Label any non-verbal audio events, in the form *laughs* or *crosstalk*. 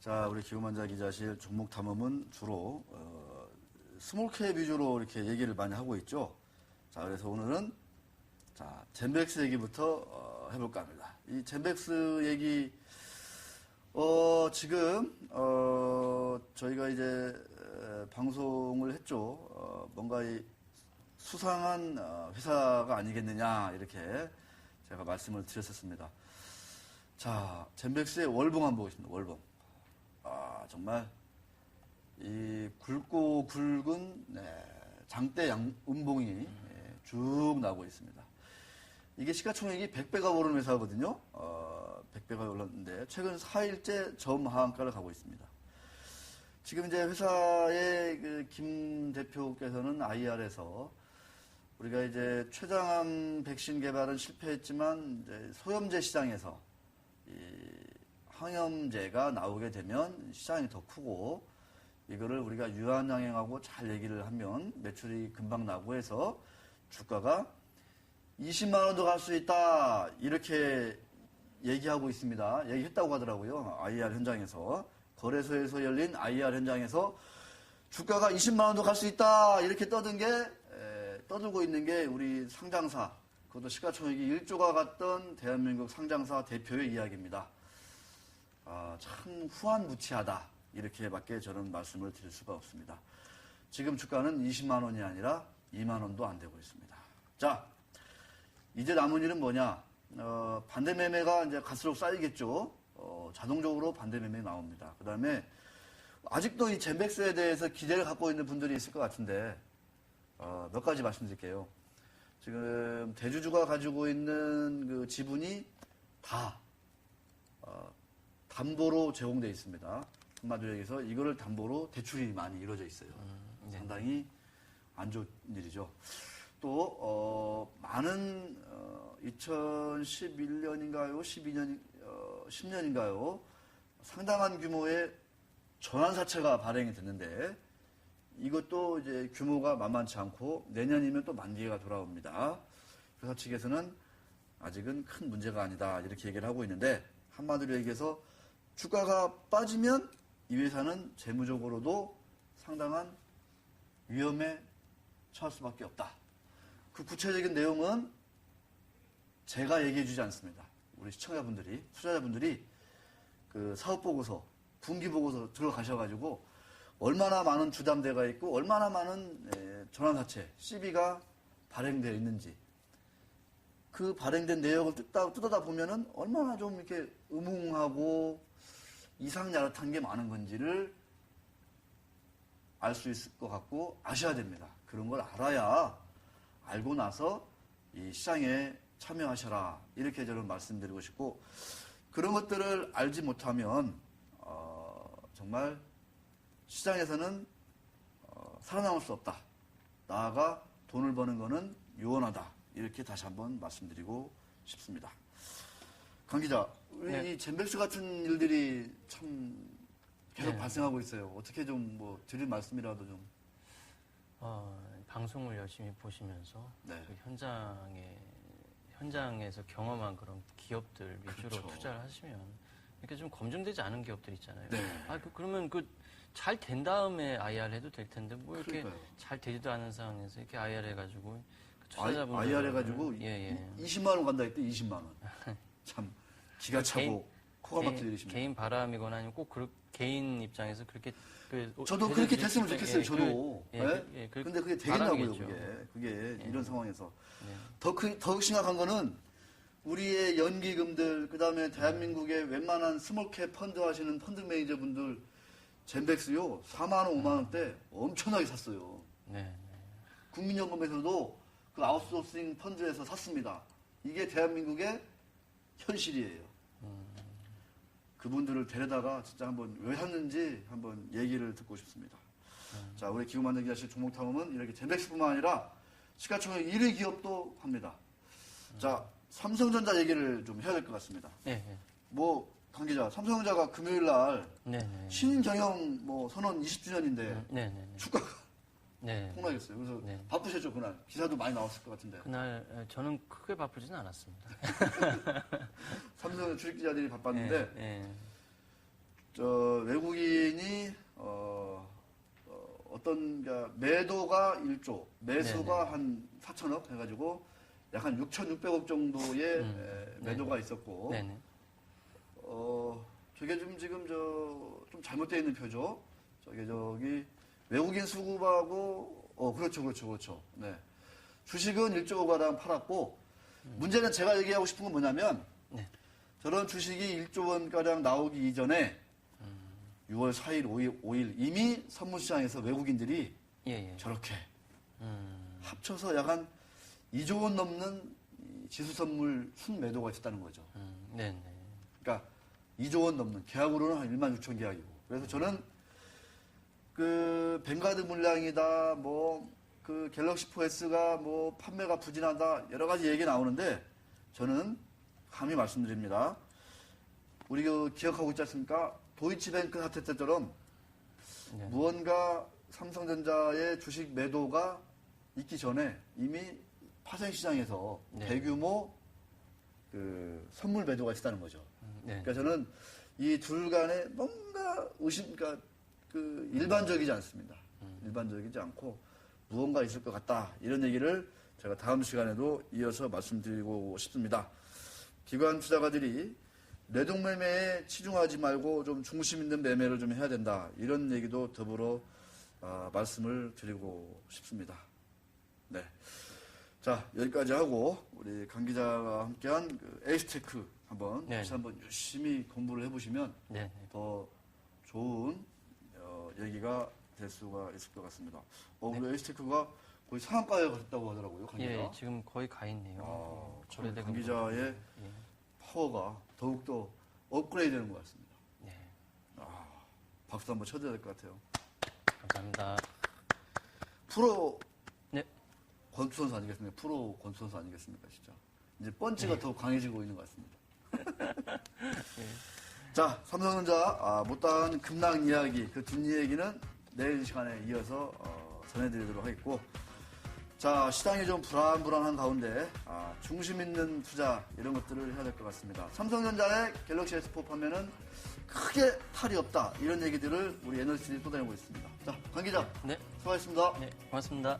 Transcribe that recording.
자, 우리 기후만자 기자실 종목 탐험은 주로 어, 스몰캡 위주로 이렇게 얘기를 많이 하고 있죠. 자, 그래서 오늘은 자 젠백스 얘기부터 어, 해볼까 합니다. 이 젠백스 얘기 어, 지금 어, 저희가 이제 에, 방송을 했죠. 어, 뭔가 이 수상한 어, 회사가 아니겠느냐 이렇게 제가 말씀을 드렸었습니다. 자, 젠백스의 월봉 한번 보겠습니다. 월봉. 아, 정말 이 굵고 굵은 네, 장대 양, 음봉이 예, 쭉 나오고 있습니다. 이게 시가총액이 100배가 오른 회사거든요. 어, 100배가 올랐는데 최근 4일째 저하한가를 가고 있습니다. 지금 이제 회사의 그 김 대표께서는 IR에서 우리가 이제 췌장암 백신 개발은 실패했지만 이제 소염제 시장에서 이 항염제가 나오게 되면 시장이 더 크고 이거를 우리가 유한양행하고 잘 얘기를 하면 매출이 금방 나고 해서 주가가 20만 원도 갈 수 있다 이렇게 얘기하고 있습니다. 얘기했다고 하더라고요. IR 현장에서 거래소에서 열린 IR 현장에서 주가가 20만 원도 갈 수 있다 이렇게 떠든 게 에, 떠들고 있는 게 우리 상장사 그것도 시가총액이 1조가 갔던 대한민국 상장사 대표의 이야기입니다. 아, 참 후한무치하다 이렇게밖에 저는 말씀을 드릴 수가 없습니다. 지금 주가는 20만 원이 아니라 2만 원도 안 되고 있습니다. 자, 이제 남은 일은 뭐냐? 어, 반대 매매가 이제 갈수록 쌓이겠죠. 어, 자동적으로 반대 매매 나옵니다. 그 다음에 아직도 이 젠백스에 대해서 기대를 갖고 있는 분들이 있을 것 같은데 어, 몇 가지 말씀드릴게요. 지금 대주주가 가지고 있는 그 지분이 다 어, 담보로 제공되어 있습니다. 한마디로 얘기해서 이거를 담보로 대출이 많이 이루어져 있어요. 네. 상당히 안 좋은 일이죠. 또 어, 많은 어, 2011년인가요, 12년, 어, 10년인가요, 상당한 규모의 전환사채가 발행이 됐는데 이것도 이제 규모가 만만치 않고 내년이면 또 만기가 돌아옵니다. 회사 측에서는 아직은 큰 문제가 아니다 이렇게 얘기를 하고 있는데 한마디로 얘기해서 주가가 빠지면 이 회사는 재무적으로도 상당한 위험에 처할 수밖에 없다. 그 구체적인 내용은 제가 얘기해 주지 않습니다. 우리 시청자분들이, 투자자분들이 그 사업 보고서, 분기 보고서 들어가셔가지고 얼마나 많은 주담대가 있고 얼마나 많은 에, 전환사채, CB가 발행되어 있는지 그 발행된 내역을 뜯다, 뜯어다 보면은 얼마나 좀 이렇게 음흉하고 이상야릇한 게 많은 건지를 알 수 있을 것 같고 아셔야 됩니다. 그런 걸 알아야 알고 나서 이 시장에 참여하셔라. 이렇게 저는 말씀드리고 싶고 그런 것들을 알지 못하면 어, 정말 시장에서는 어, 살아남을 수 없다. 나아가 돈을 버는 거는 유언하다. 이렇게 다시 한번 말씀드리고 싶습니다. 강 기자, 우리 네. 이 젠백스 같은 일들이 참 계속 네. 발생하고 있어요. 어떻게 좀 뭐 드릴 말씀이라도 좀. 어, 방송을 열심히 보시면서 네. 그 현장에 현장에서 경험한 그런 기업들 위주로 그렇죠. 투자를 하시면 이렇게 좀 검증되지 않은 기업들 있잖아요. 네. 아, 그, 그러면 그 잘 된 다음에 IR 해도 될 텐데 뭐 이렇게 그러니까요. 잘 되지도 않은 상황에서 이렇게 IR 해가지고 그 투자자분들 IR 해가지고 예, 예. 20만 원 간다 했대 20만 원. *laughs* 참 기가 차고 개인- 코가 개인- 막힐 일이십니다. 개인 바람이거나 아니면 꼭 그, 개인 입장에서 그렇게 그 저도 그렇게 됐으면 좋겠어요. 예, 저도. 그- 예? 예, 그- 예, 그 근데 그게 되겠냐고요. 바람이겠죠. 그게 그게 이런 상황에서 네. 더, 크, 더 심각한 거는 우리의 연기금들, 그 다음에 대한민국의 웬만한 스몰캡 펀드 하시는 펀드 매니저 분들, 젠백스요, 4만 원, 5만 원대 엄청나게 샀어요. 네, 네. 국민연금에서도 그 아웃소싱 펀드에서 샀습니다. 이게 대한민국의 현실이에요. 그분들을 데려다가 진짜 한번 왜 샀는지 한번 얘기를 듣고 싶습니다. 자, 우리 기후 만들기 하실 종목 탐험은 이렇게 젠백스뿐만 아니라 시가총액 1위 기업도 합니다. 자, 삼성전자 얘기를 좀 해야 될 것 같습니다. 네, 네. 뭐 강 기자, 삼성전자가 금요일 날 네네. 신경영 뭐 선언 20주년인데 네네. 주가가 네. 폭락했어요. 그래서 네. 바쁘셨죠 그날 기사도 많이 나왔을 것 같은데 그날 에, 저는 크게 바쁘지는 않았습니다. *laughs* 삼성전자 출입 기자들이 바빴는데 네, 네. 저 외국인이 어, 어, 떤 매도가 1조, 매수가 한 4천억 해가지고 약 한 6,600억 정도의 음. 에, 매도가 있었고. 어, 저게 좀 지금 저 좀 잘못되어 있는 표죠. 저게 저기 외국인 수급하고 어 그렇죠 그렇죠 그렇죠. 네. 주식은 1조 가량 팔았고 문제는 제가 얘기하고 싶은 건 뭐냐면 네. 저런 주식이 1조 원 가량 나오기 이전에 6월 4일, 5일, 5일 이미 선물시장에서 외국인들이 예, 예. 저렇게 음, 합쳐서 약 한 2조 원 넘는 이 지수 선물 순매도가 있었다는 거죠. 음, 네 네. 그러니까 2조 원 넘는 계약으로는 한 1만 6천 계약이고. 그래서 저는 그 뱅가드 물량이다, 뭐 그 갤럭시 4S가 뭐 판매가 부진하다 여러 가지 얘기 나오는데 저는 감히 말씀드립니다. 우리 그 기억하고 있지 않습니까? 도이치뱅크 사태 때처럼 네. 무언가 삼성전자의 주식 매도가 있기 전에 이미 파생시장에서 네. 대규모 그 선물 매도가 있었다는 거죠. 음, 네. 그러니까 저는 이 둘 간에 뭔가 의심, 그러니까 그 일반적이지 않습니다. 일반적이지 않고 무언가 있을 것 같다. 이런 얘기를 제가 다음 시간에도 이어서 말씀드리고 싶습니다. 기관 투자가들이 뇌동매매에 치중하지 말고 좀 중심 있는 매매를 좀 해야 된다. 이런 얘기도 더불어 아, 말씀을 드리고 싶습니다. 네. 자, 여기까지 하고 우리 강 기자가 함께한 그 에이스테크 한번 네. 다시 한번 열심히 공부를 해보시면 네. 더 좋은 어, 얘기가 될 수가 있을 것 같습니다. 어, 우리 에이스테크가 거의 상한가에 갔다고 하더라고요, 강 기자. 예, 지금 거의 가 있네요. 아, 참 거래대금 강 기자의 예. 파워가 더욱더 업그레이드 되는 것 같습니다. 네. 박수 한번 쳐드려야 될 것 같아요. 감사합니다. 프로 네. 권투 선수 아니겠습니까? 프로 권투 선수 아니겠습니까? 진짜. 이제 펀치가 더 강해지고 있는 것 같습니다. *laughs* 자, 삼성전자 아, 못다한 급락 이야기, 그 뒷이야기는 내일 시간에 이어서 어, 전해드리도록 하겠고 자, 시장이 좀 불안불안한 가운데 아, 중심 있는 투자 이런 것들을 해야 될 것 같습니다. 삼성전자의 갤럭시 S4 판매는 크게 탈이 없다 이런 얘기들을 우리 에너지들이 쏟아내고 있습니다. 자, 강 기자 네. 수고하셨습니다. 네. 고맙습니다.